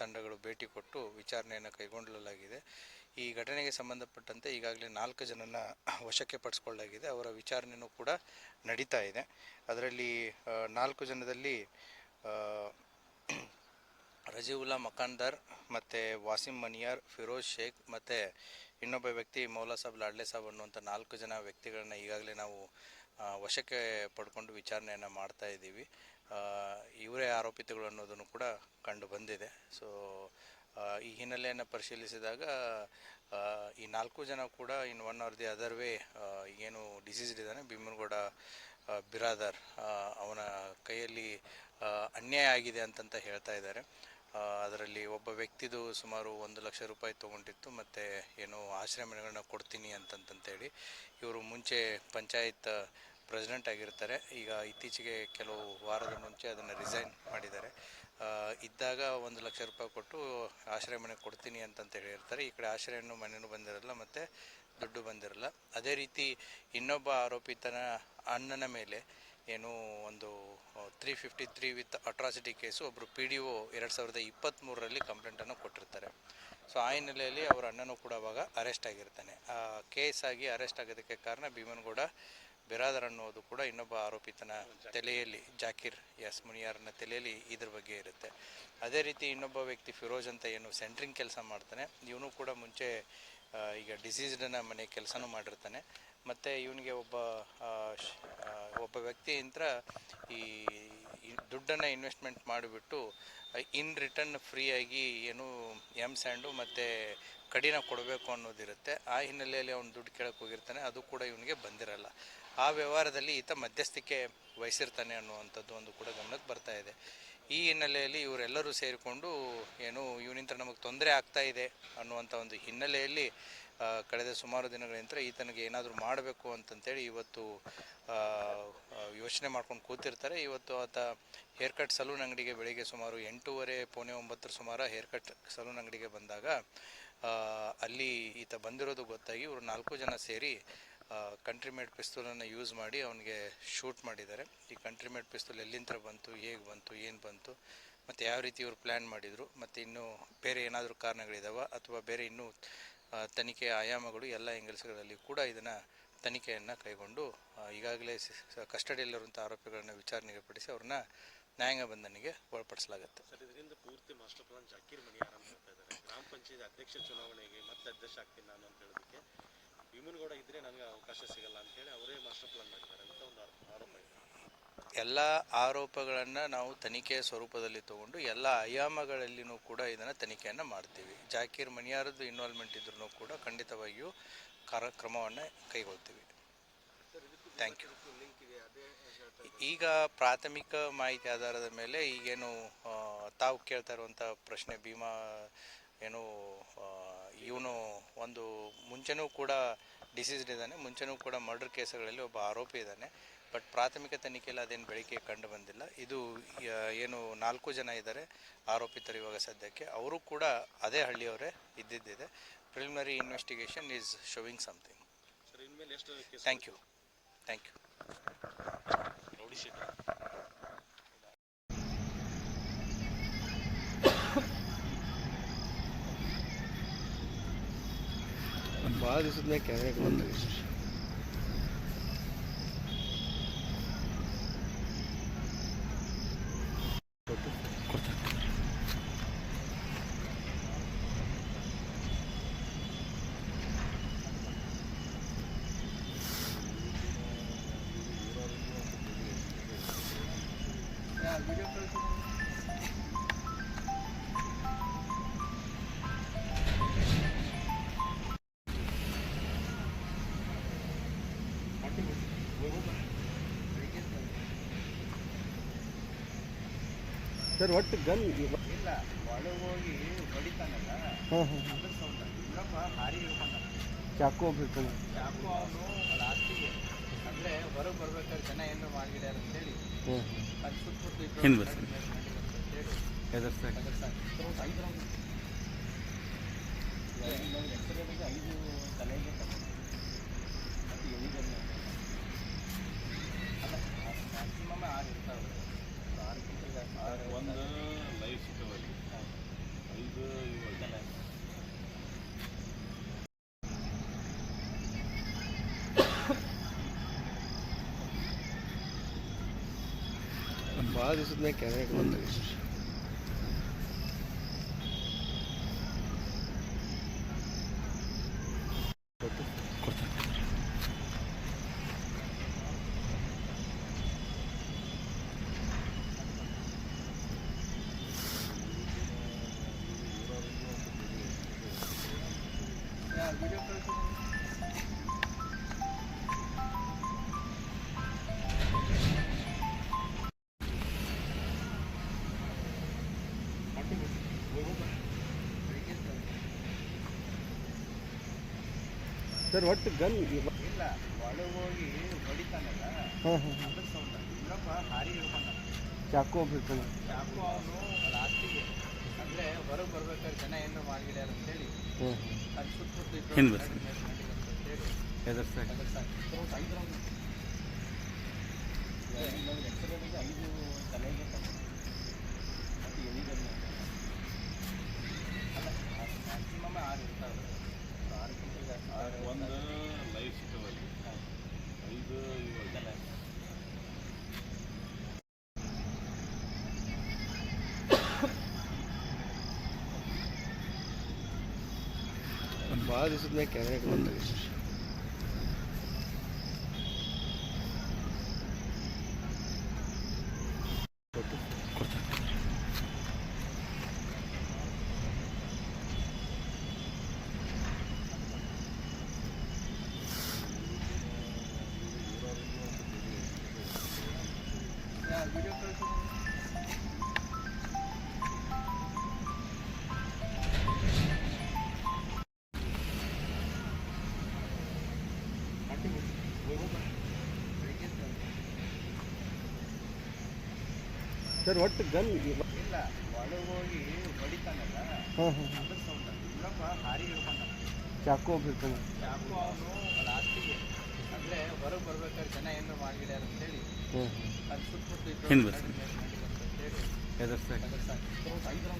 ತಂಡಗಳು ಭೇಟಿ ಕೊಟ್ಟು ವಿಚಾರಣೆಯನ್ನು ಕೈಗೊಳ್ಳಲಾಗಿದೆ ಈ ಘಟನೆಗೆ ಸಂಬಂಧಪಟ್ಟಂತೆ ಈಗಾಗಲೇ ನಾಲ್ಕು ಜನನ ವಶಕ್ಕೆ ಪಡಿಸ್ಕೊಳ್ಳಲಾಗಿದೆ. ಅವರ ವಿಚಾರಣೆಯೂ ಕೂಡ ನಡೀತಾ ಇದೆ. ಅದರಲ್ಲಿ ನಾಲ್ಕು ಜನದಲ್ಲಿ ರಜೀವುಲ್ಲಾ ಮಕಾನ್ದಾರ್ ಮತ್ತು ವಾಸಿಂ ಮನಿಯಾರ್, ಫಿರೋಜ್ ಶೇಖ್ ಮತ್ತು ಇನ್ನೊಬ್ಬ ವ್ಯಕ್ತಿ ಮೌಲಾ ಸಾಬ್ ಲಾಡ್ಲೆ ಸಾಬ್ ಅನ್ನುವಂಥ ನಾಲ್ಕು ಜನ ವ್ಯಕ್ತಿಗಳನ್ನ ಈಗಾಗಲೇ ನಾವು ವಶಕ್ಕೆ ಪಡ್ಕೊಂಡು ವಿಚಾರಣೆಯನ್ನು ಮಾಡ್ತಾ ಇದ್ದೀವಿ. ಇವರೇ ಆರೋಪಿತಗಳು ಅನ್ನೋದನ್ನು ಕೂಡ ಕಂಡು ಬಂದಿದೆ. ಸೊ ಈ ಹಿನ್ನೆಲೆಯನ್ನು ಪರಿಶೀಲಿಸಿದಾಗ ಈ ನಾಲ್ಕು ಜನ ಕೂಡ in one or the other way ಏನು ಡಿಸೀಸ್ಡ್ ಇದ್ದಾನೆ, ಭೀಮನಗೌಡ ಬಿರಾದರ್ ಅವನ ಕೈಯಲ್ಲಿ ಅನ್ಯಾಯ ಆಗಿದೆ ಅಂತಂತ ಹೇಳ್ತಾ ಇದ್ದಾರೆ. ಅದರಲ್ಲಿ ಒಬ್ಬ ವ್ಯಕ್ತಿದು ಸುಮಾರು ಒಂದು ಲಕ್ಷ ರೂಪಾಯಿ ತೊಗೊಂಡಿತ್ತು, ಮತ್ತು ಏನು ಮನೆಗಳನ್ನ ಕೊಡ್ತೀನಿ ಅಂತಂತಂತೇಳಿ ಇವರು ಮುಂಚೆ ಪಂಚಾಯತ್ ಪ್ರೆಸಿಡೆಂಟ್ ಆಗಿರ್ತಾರೆ. ಈಗ ಇತ್ತೀಚೆಗೆ ಕೆಲವು ವಾರದ ಮುಂಚೆ ಅದನ್ನು ರಿಸೈನ್ ಮಾಡಿದ್ದಾರೆ. ಇದ್ದಾಗ ಒಂದು ಲಕ್ಷ ರೂಪಾಯಿ ಕೊಟ್ಟು ಆಶ್ರಯ ಮನೆ ಕೊಡ್ತೀನಿ ಅಂತಂತ ಹೇಳಿರ್ತಾರೆ. ಈ ಕಡೆ ಆಶ್ರಯನೂ ಮನೆಯೂ ಬಂದಿರಲ್ಲ, ಮತ್ತು ದುಡ್ಡು ಬಂದಿರಲ್ಲ. ಅದೇ ರೀತಿ ಇನ್ನೊಬ್ಬ ಆರೋಪಿತನ ಅಣ್ಣನ ಮೇಲೆ ಏನು ಒಂದು three fifty three with atrocity case ಒಬ್ಬರು ಪಿ ಡಿ ಒ ಎರಡು ಸಾವಿರದ ಇಪ್ಪತ್ತ್ಮೂರರಲ್ಲಿ ಕಂಪ್ಲೇಂಟನ್ನು ಕೊಟ್ಟಿರ್ತಾರೆ. ಸೊ ಆ ಹಿನ್ನೆಲೆಯಲ್ಲಿ ಅವರ ಅಣ್ಣನೂ ಕೂಡ ಅವಾಗ ಅರೆಸ್ಟ್ ಆಗಿರ್ತಾನೆ. ಆ ಕೇಸಾಗಿ ಅರೆಸ್ಟ್ ಆಗೋದಕ್ಕೆ ಕಾರಣ ಭೀಮನಗೌಡ ಬಿರಾದರ್ ಅನ್ನೋದು ಕೂಡ ಇನ್ನೊಬ್ಬ ಆರೋಪಿತನ ತಲೆಯಲ್ಲಿ, ಜಾಕಿರ್ ಎಸ್ ಮುನಿಯಾರನ ತಲೆಯಲ್ಲಿ ಇದ್ರ ಬಗ್ಗೆ ಇರುತ್ತೆ. ಅದೇ ರೀತಿ ಇನ್ನೊಬ್ಬ ವ್ಯಕ್ತಿ ಫಿರೋಜ್ ಅಂತ ಏನು ಸೆಂಟ್ರಿಂಗ್ ಕೆಲಸ ಮಾಡ್ತಾನೆ. ಇವನು ಕೂಡ ಮುಂಚೆ ಈಗ ಡಿಸೀಸ್ಡನ್ನ ಮನೆ ಕೆಲಸನೂ ಮಾಡಿರ್ತಾನೆ. ಮತ್ತು ಇವನಿಗೆ ಒಬ್ಬ ಒಬ್ಬ ವ್ಯಕ್ತಿಯಿಂದ ಈ ಈ ದುಡ್ಡನ್ನು ಇನ್ವೆಸ್ಟ್ಮೆಂಟ್ ಮಾಡಿಬಿಟ್ಟು ಇನ್ ರಿಟರ್ನ್ ಫ್ರೀಯಾಗಿ ಏನು ಎಂ ಸ್ಯಾಂಡು ಮತ್ತು ಕಡಿನ ಕೊಡಬೇಕು ಅನ್ನೋದಿರುತ್ತೆ. ಆ ಹಿನ್ನೆಲೆಯಲ್ಲಿ ಅವ್ನು ದುಡ್ಡು ಕೇಳಕ್ಕೆ ಹೋಗಿರ್ತಾನೆ, ಅದು ಕೂಡ ಇವನಿಗೆ ಬಂದಿರಲ್ಲ. ಆ ವ್ಯವಹಾರದಲ್ಲಿ ಈತ ಮಧ್ಯಸ್ಥಿಕೆ ವಹಿಸಿರ್ತಾನೆ ಅನ್ನುವಂಥದ್ದು ಒಂದು ಕೂಡ ಗಮನಕ್ಕೆ ಬರ್ತಾ ಇದೆ. ಈ ಹಿನ್ನೆಲೆಯಲ್ಲಿ ಇವರೆಲ್ಲರೂ ಸೇರಿಕೊಂಡು ಏನು ಇವನಿಂದ ನಮಗೆ ತೊಂದರೆ ಆಗ್ತಾ ಇದೆ ಅನ್ನುವಂಥ ಒಂದು ಹಿನ್ನೆಲೆಯಲ್ಲಿ ಕಳೆದ ಸುಮಾರು ದಿನಗಳಿಂದ ಈತನಿಗೆ ಏನಾದರೂ ಮಾಡಬೇಕು ಅಂತಂತೇಳಿ ಇವತ್ತು ಯೋಚನೆ ಮಾಡ್ಕೊಂಡು ಕೂತಿರ್ತಾರೆ. ಇವತ್ತು ಆತ ಹೇರ್ ಕಟ್ ಸಲೂನ್ ಅಂಗಡಿಗೆ ಬೆಳಿಗ್ಗೆ ಸುಮಾರು ಎಂಟೂವರೆ, ಪೌನೆ ಒಂಬತ್ತರ ಸುಮಾರು ಹೇರ್ ಕಟ್ ಸಲೂನ್ ಅಂಗಡಿಗೆ ಬಂದಾಗ ಅಲ್ಲಿ ಈತ ಬಂದಿರೋದು ಗೊತ್ತಾಗಿ ಇವರು ನಾಲ್ಕು ಜನ ಸೇರಿ ಕಂಟ್ರಿ ಮೇಡ್ ಪಿಸ್ತೂಲನ್ನು ಯೂಸ್ ಮಾಡಿ ಅವನಿಗೆ ಶೂಟ್ ಮಾಡಿದ್ದಾರೆ. ಈ ಕಂಟ್ರಿ ಮೇಡ್ ಪಿಸ್ತೂಲ್ ಎಲ್ಲಿಂದ ಬಂತು, ಹೇಗೆ ಬಂತು, ಏನು ಬಂತು, ಮತ್ತು ಯಾವ ರೀತಿ ಇವರು ಪ್ಲ್ಯಾನ್ ಮಾಡಿದರು, ಮತ್ತು ಇನ್ನೂ ಬೇರೆ ಏನಾದರೂ ಕಾರಣಗಳಿದಾವ, ಅಥವಾ ಬೇರೆ ಇನ್ನೂ ತನಿಖೆಯ ಆಯಾಮಗಳು ಎಲ್ಲ ಎಂಗಲ್ಸ್ಗಳಲ್ಲಿ ಕೂಡ ಇದನ್ನು ತನಿಖೆಯನ್ನು ಕೈಗೊಂಡು ಈಗಾಗಲೇ ಕಸ್ಟಡಿಯಲ್ಲಿರುವಂಥ ಆರೋಪಿಗಳನ್ನು ವಿಚಾರಣೆಗೆ ಪಡಿಸಿ ಅವ್ರನ್ನ ನ್ಯಾಯಾಂಗ ಬಂಧನಿಗೆ ಒಳಪಡಿಸಲಾಗುತ್ತೆ. ಪೂರ್ತಿ ಮಾಸ್ಟರ್ ಪ್ಲಾನ್ ಜಾಕೀರ್ ಮನಿ ಆರಂಭ ಮಾಡ್ತಾ ಇದ್ದಾರೆ. ಗ್ರಾಮ ಪಂಚಾಯತ್ ಅಧ್ಯಕ್ಷ ಚುನಾವಣೆಗೆ ಮತ್ತೆ ಅಧ್ಯಕ್ಷ ಆಗ್ತೀನಿ ನಾನು ಅಂತ ಹೇಳೋದಕ್ಕೆ. ಭೀಮನಗೌಡ ಇದ್ರೆ ನನಗೆ ಅವಕಾಶ ಸಿಗಲ್ಲ ಅಂತೇಳಿ ಅವರೇ ಮಾಸ್ಟರ್ ಪ್ಲಾನ್ ಮಾಡಿದ್ದಾರೆ ಅಂತ ಒಂದು ಆರೋಪ ಆರೋಪ ಇದೆ ಎಲ್ಲ ಆರೋಪಗಳನ್ನು ನಾವು ತನಿಖೆಯ ಸ್ವರೂಪದಲ್ಲಿ ತಗೊಂಡು ಎಲ್ಲ ಆಯಾಮಗಳಲ್ಲಿನೂ ಕೂಡ ಇದನ್ನು ತನಿಖೆಯನ್ನು ಮಾಡ್ತೀವಿ. ಜಾಕೀರ್ ಮನಿಯಾರದ್ದು ಇನ್ವಾಲ್ವ್ಮೆಂಟ್ ಇದ್ರೂ ಕೂಡ ಖಂಡಿತವಾಗಿಯೂ ಕಾರ್ಯಕ್ರಮವನ್ನು ಕೈಗೊಳ್ತೀವಿ. ಥ್ಯಾಂಕ್ ಯು ಈಗ ಪ್ರಾಥಮಿಕ ಮಾಹಿತಿ ಆಧಾರದ ಮೇಲೆ ಈಗೇನು ತಾವು ಕೇಳ್ತಾ ಇರುವಂಥ ಪ್ರಶ್ನೆ, ಭೀಮಾ ಏನು ಇವನು ಒಂದು ಮುಂಚೆನೂ ಕೂಡ ಡಿಸೀಸ್ಡ್ ಇದ್ದಾನೆ, ಮುಂಚೆನೂ ಕೂಡ ಮರ್ಡರ್ ಕೇಸ್ಗಳಲ್ಲಿ ಒಬ್ಬ ಆರೋಪಿ ಇದ್ದಾನೆ. ಬಟ್ ಪ್ರಾಥಮಿಕ ತನಿಖೆಯಲ್ಲಿ ಅದೇನು ಬೆಳಕಿಗೆ ಕಂಡು ಬಂದಿಲ್ಲ. ಇದು ಏನು ನಾಲ್ಕು ಜನ ಇದ್ದಾರೆ ಆರೋಪಿತರು ಇವಾಗ ಸದ್ಯಕ್ಕೆ. ಅವರು ಕೂಡ ಅದೇ ಹಳ್ಳಿಯವರೇ ಇದ್ದಿದ್ದಿದೆ. Preliminary investigation is showing something sir ಇನ್ಮೇಲೆ ಎಷ್ಟು ಥ್ಯಾಂಕ್ ಯು ಥ್ಯಾಂಕ್ ಯು ಭಾಳ ದಿವಸದ ಕ್ಯಾಮ್ರಾಗೆ ಬಂದ್ರಿ ಸರ್ ಒಟ್ಟು ಗನ್ ಇಲ್ಲ ಒಳಗೆ ಹೋಗಿ ಹೊಡಿತಾನಲ್ಲ. ಹಾಂ ಹಾಂ. ಇನ್ನೊಬ್ಬ ಹಾರಿ ಹೇಳ್ಕೊಂಡ ಚಾಕು ಹೋಗ್ಬೇಕು ಚಾಕು ಅವನು ಲಾಸ್ಟಿಗೆ ಅಂದರೆ ಹೊರಗೆ ಬರ್ಬೇಕಾದ್ರೆ ಜನ ಏನೋ ಮಾಡಿಡ್ಯಾರ ಅಂತೇಳಿ ಹಿಂದ್ ಬರ್ಸಿ. ನಡ್ರಿ ಮೇಲೆ ನಡ್ರಿ ಅಂತೇಳಿ ಎದುರ್ಸಾಕ ಅದ್ರ ಸಾಕು. ಸ್ವಲ್ಪ ಐದು round. ಇನ್ನೊಂದು ಎಕ್ಸ್ರೇ ಬಗ್ಗೆ ಐದು ತಲೆಗೆ ತಗೊಂಡು ಮತ್ತು ಎಲಿಗಲ್ಲ ಅಲ್ಲ ಮ್ಯಾಕ್ಸಿಮಮ್ ಆರು ಇರ್ತಾವೆ ಆರಕ್ಕಿಂತ ಜಾಸ್ತಿ ಆರು ಒಂದು ಲೈಫ್ ಸಿಕ್ಕವಲ್ಲಿ ಐದು ಇವು ಜನ ಭಾಳ ದಿವಸದ ಮ್ಯಾಗ ಕ್ಯಾಮ್ರಾಕ್ಕೆ ಬಂದಾಗಿತ್ತು ಸರ್ ಒಟ್ಟು ಗನ್ ಇಲ್ಲ ಒಳಗೆ ಹೋಗಿ ಹೊಡಿತಾನಲ್ಲ ಹಾಂ ಹಾಂ ಅದ್ರ ಸೌಂಡ್ ಇವರಪ್ಪ ಹಾರಿ ಹಿಡ್ಕೊಂಡ ಚಾಕು ಇರ್ತಾನೆ ಚಾಕು ಅವನು ಲಾಸ್ಟಿಗೆ. ಅಂದರೆ ಹೊರಗೆ ಬರ್ಬೇಕಾದ್ರೆ ಜನ ಏನು ಮಾಡಿಡ್ಯಾರ ಅಂತೇಳಿ ಹ್ಞೂ ಅಲ್ಲಿ ಸುತ್ತಮುತ್ತ ಹಿಂದ್ ಅಂತೇಳಿ ಎದುರ್ಸಾಕ ಅದ್ರ ಸಾಕು. ಸ್ವಲ್ಪ ಐದು ಬಗ್ಗೆ ಐದು ತಲೆಗೆ ತಗೊಂಡು ಮತ್ತು ಅಲ್ಲ ಮ್ಯಾಕ್ಸಿಮಮ್ ಆರು ಇರ್ತಾವೆ. ಒಂದು ಲೈಫ್ ಸಿಕ್ಕವಲ್ಲಿ ಐದು ಇವಾಗ ಭಾಳ ದಿವಸದ ಮೇಲೆ ಬಂದಾಗಿತ್ತು ಸರ್ ಒಟ್ಟು ಗನ್ ಇಲ್ಲ ಒಳಗೆ ಹೋಗಿ ಹೊಡಿತಾನಲ್ಲ ಹಾಂ ಹಾಂ ಇವರಪ್ಪ ಹಾರಿ ಹಿಡ್ಕೊಂಡ ಚಾಕು ಹೋಗ್ಬೇಕು ಚಾಕು ಅವನು ಲಾಸ್ಟಿಗೆ ಅಂದರೆ ಹೊರಗೆ ಬರ್ಬೇಕಾದ್ರೆ ಜನ ಏನು ಮಾಡಿಡ್ಯಾರ ಅಂತೇಳಿ ಹ್ಞೂ ಅಲ್ಲಿ ಸುತ್ತಮುತ್ತ ಹಿಂದ್ ಎದುರ್ಸಾಕ ಐದು.